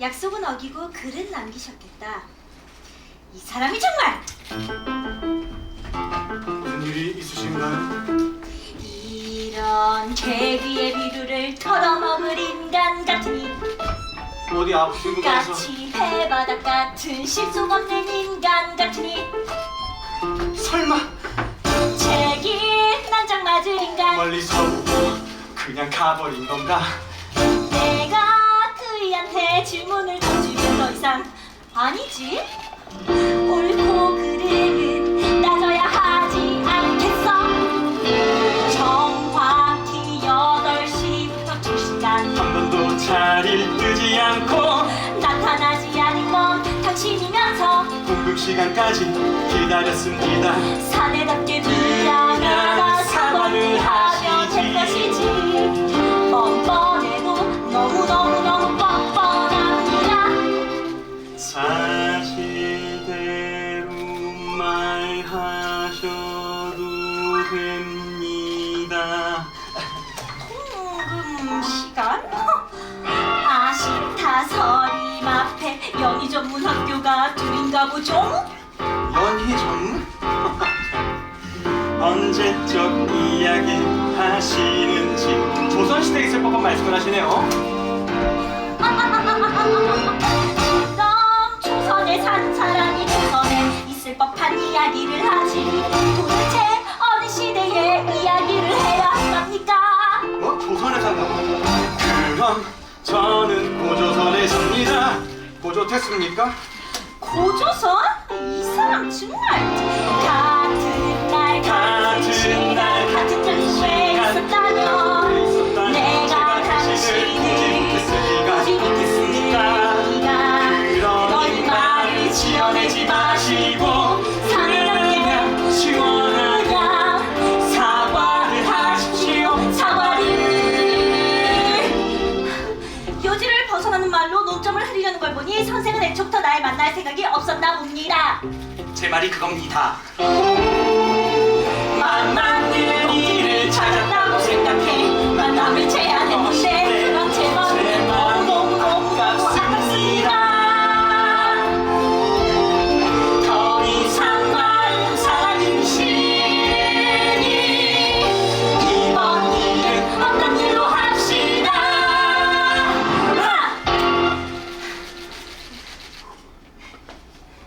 약속은 어기고 글은 남기셨겠다. 이 사람이 정말 무슨 일이 있으신가요? 이런 개귀의 비루를 털어먹을 인간 같으니 어디 아프신 분께서 까치 해바닥 같은 실속 없는 인간 같으니 설마 책임 난장 맞을 인간 멀리서 그냥 가버린 건가? 내가 그이한테 질문을 던지면 더 이상 아니지? 옳고 그르는 따져야 하지 않겠어? 정확히 8시부터 2시간. 한 번도 자리를 뜨지 않고 나타나지 않은 건 당신이면서 공급 시간까지 기다렸습니다. 사내답게 미안하다 말하셔도 됩니다. 통금 시간? 아쉽다 서림 앞에 연희 전문 학교가 둘인가 보죠? 연희 전문? 언제적 이야기 하시는지 조선시대에 있을 법한 말씀을 하시네요. 그럼 조선에 산 사람이 조선에 있을 법한 이야기를 저는 고조선에 삽니다. 고조됐습니까? 고조선? 이 사람 정말 보니 선생은 애초부터 날 만날 생각이 없었나 봅니다 제 말이 그겁니다.